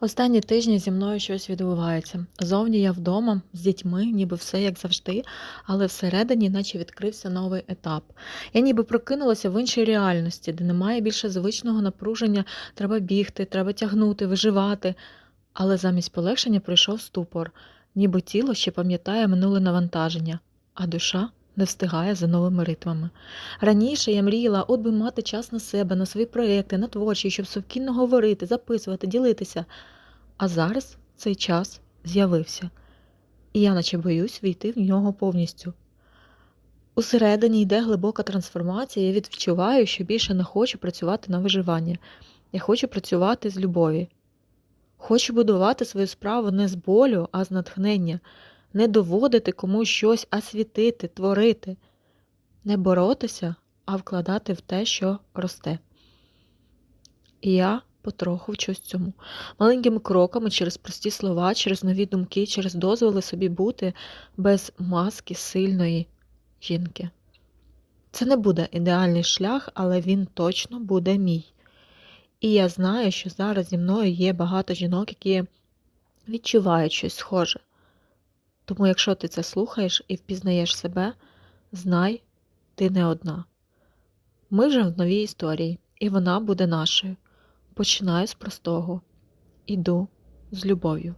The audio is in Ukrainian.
Останні тижні зі мною щось відбувається. Зовні я вдома з дітьми, ніби все як завжди, але всередині, наче відкрився новий етап. Я ніби прокинулася в іншій реальності, де немає більше звичного напруження, треба бігти, треба тягнути, виживати. Але замість полегшення прийшов ступор, ніби тіло ще пам'ятає минуле навантаження, а душа не встигає за новими ритмами. Раніше я мріяла, от би мати час на себе, на свої проекти, на творчі, щоб спокійно говорити, записувати, ділитися. А зараз цей час з'явився, і я наче боюсь війти в нього повністю. Усередині йде глибока трансформація, я відчуваю, що більше не хочу працювати на виживання. Я хочу працювати з любові. Хочу будувати свою справу не з болю, а з натхнення, не доводити комусь щось, а світити, творити, не боротися, а вкладати в те, що росте. І я потроху вчусь цьому. Маленькими кроками через прості слова, через нові думки, через дозволи собі бути без маски сильної жінки. Це не буде ідеальний шлях, але він точно буде мій. І я знаю, що зараз зі мною є багато жінок, які відчувають щось схоже. Тому, якщо ти це слухаєш і впізнаєш себе, знай, ти не одна. Ми вже в новій історії, і вона буде нашою. Починаю з простого. Іду з любов'ю.